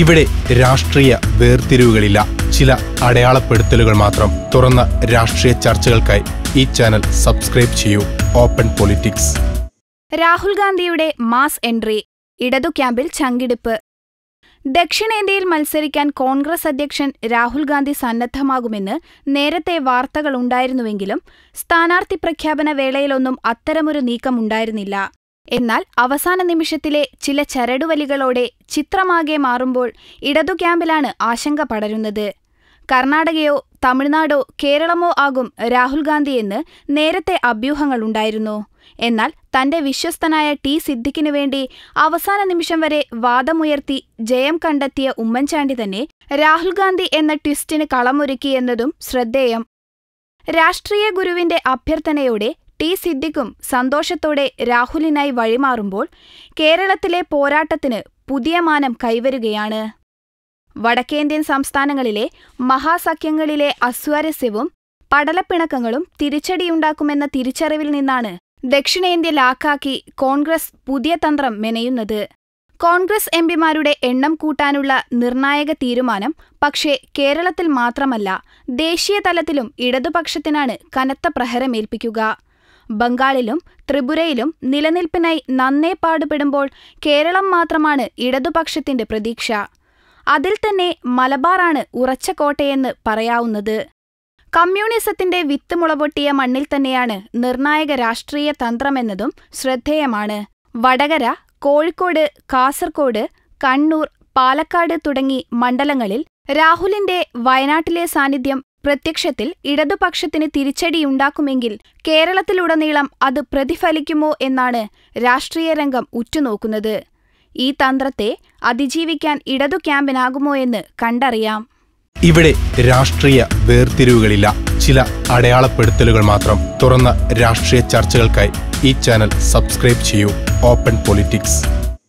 ഇവിടെ രാഷ്ട്രീയ വേർതിരിവുകളില്ല. ചില അടയാളപ്പെടുത്തലുകൾ മാത്രം. തുറന്ന രാഷ്ട്രീയ ചർച്ചകൾക്കായി ഈ ചാനൽ സബ്സ്ക്രൈബ് ചെയ്യൂ. Open politics. രാഹുൽ ഗാന്ധിയുടെ മാസ് എൻട്രി ഇടതു ക്യാമ്പിൽ ചങ്കിടിപ്പ്. ദക്ഷിണേന്ത്യയിൽ മത്സരിക്കാൻ കോൺഗ്രസ് അധ്യക്ഷൻ രാഹുൽ ഗാന്ധി സന്നദ്ധമാകുമെന്ന് നേരത്തെ വാർത്തകളുണ്ടായിരുന്നുവെങ്കിലും സ്ഥാനാർത്ഥി പ്രഖ്യാപന വേളയിലൊന്നും അത്തരമൊരു നീക്കമുണ്ടായിരുന്നില്ല. എന്നാൽ അവസാന നിമിഷത്തിലെ ചില ചരടുവലികളോടെ ചിത്രമാകെ മാറുമ്പോൾ ഇടതു ക്യാമ്പിലാണ് ആശങ്ക പടരുന്നത്. കർണാടകയോ തമിഴ്നാടോ കേരളമോ ആകും രാഹുൽ ഗാന്ധിയെന്ന് നേരത്തെ അഭ്യൂഹങ്ങളുണ്ടായിരുന്നു എന്നാൽ തന്റെ വിശ്വസ്തനായ ടി സിദ്ദിഖിനു വേണ്ടി അവസാന നിമിഷം വരെ വാദമുയർത്തി ജയം കണ്ടെത്തിയ ഉമ്മൻചാണ്ടി തന്നെ രാഹുൽ ഗാന്ധി എന്ന ട്വിസ്റ്റിന് കളമൊരുക്കി എന്നതും ശ്രദ്ധേയം. രാഷ്ട്രീയ ഗുരുവിന്റെ അഭ്യർത്ഥനയോടെ ടി സിദ്ദിഖും സന്തോഷത്തോടെ രാഹുലിനായി വഴിമാറുമ്പോൾ കേരളത്തിലെ പോരാട്ടത്തിന് പുതിയ മാനം കൈവരുകയാണ്. വടക്കേന്ത്യൻ സംസ്ഥാനങ്ങളിലെ മഹാസഖ്യങ്ങളിലെ അസ്വാരസ്യവും പടലപ്പിണക്കങ്ങളും തിരിച്ചടിയുണ്ടാക്കുമെന്ന തിരിച്ചറിവിൽ നിന്നാണ് ദക്ഷിണേന്ത്യ ലാക്കാക്കി കോൺഗ്രസ് പുതിയ തന്ത്രം മെനയുന്നത്. കോൺഗ്രസ് എംപിമാരുടെ എണ്ണം കൂട്ടാനുള്ള നിർണായക തീരുമാനം പക്ഷേ കേരളത്തിൽ മാത്രമല്ല ദേശീയ തലത്തിലും ഇടതുപക്ഷത്തിനാണ് കനത്ത പ്രഹരമേൽപ്പിക്കുക ബംഗാളിലും ത്രിപുരയിലും നിലനിൽപ്പിനായി നന്നേ പാടുപെടുമ്പോൾ കേരളം മാത്രമാണ് ഇടതുപക്ഷത്തിന്റെ പ്രതീക്ഷ. അതിൽ തന്നെ മലബാറാണ് ഉറച്ച കോട്ടയെന്ന് പറയാവുന്നത്. കമ്മ്യൂണിസത്തിന്റെ വിത്ത് മുളപൊട്ടിയ മണ്ണിൽ തന്നെയാണ് നിർണായക രാഷ്ട്രീയ തന്ത്രമെന്നതും ശ്രദ്ധേയമാണ്. വടകര കോഴിക്കോട് കാസർകോട് കണ്ണൂർ പാലക്കാട് തുടങ്ങി മണ്ഡലങ്ങളിൽ രാഹുലിന്റെ വയനാട്ടിലെ സാന്നിധ്യം പ്രത്യക്ഷത്തിൽ ഇടതുപക്ഷത്തിന് തിരിച്ചടിയുണ്ടാക്കുമെങ്കിൽ കേരളത്തിലുടനീളം അത് പ്രതിഫലിക്കുമോ എന്നാണ് രാഷ്ട്രീയ രംഗം ഉറ്റുനോക്കുന്നത്. ഈ തന്ത്രത്തെ അതിജീവിക്കാൻ ഇടതു ക്യാമ്പിനാകുമോ എന്ന് കണ്ടറിയാം. ഇവിടെ രാഷ്ട്രീയ വേർതിരിവുകളില്ല. ചില അടയാളപ്പെടുത്തലുകൾ മാത്രം തുറന്ന രാഷ്ട്രീയ ചർച്ചകൾക്കായി ഈ ചാനൽ സബ്സ്ക്രൈബ് ചെയ്യൂ. Open politics.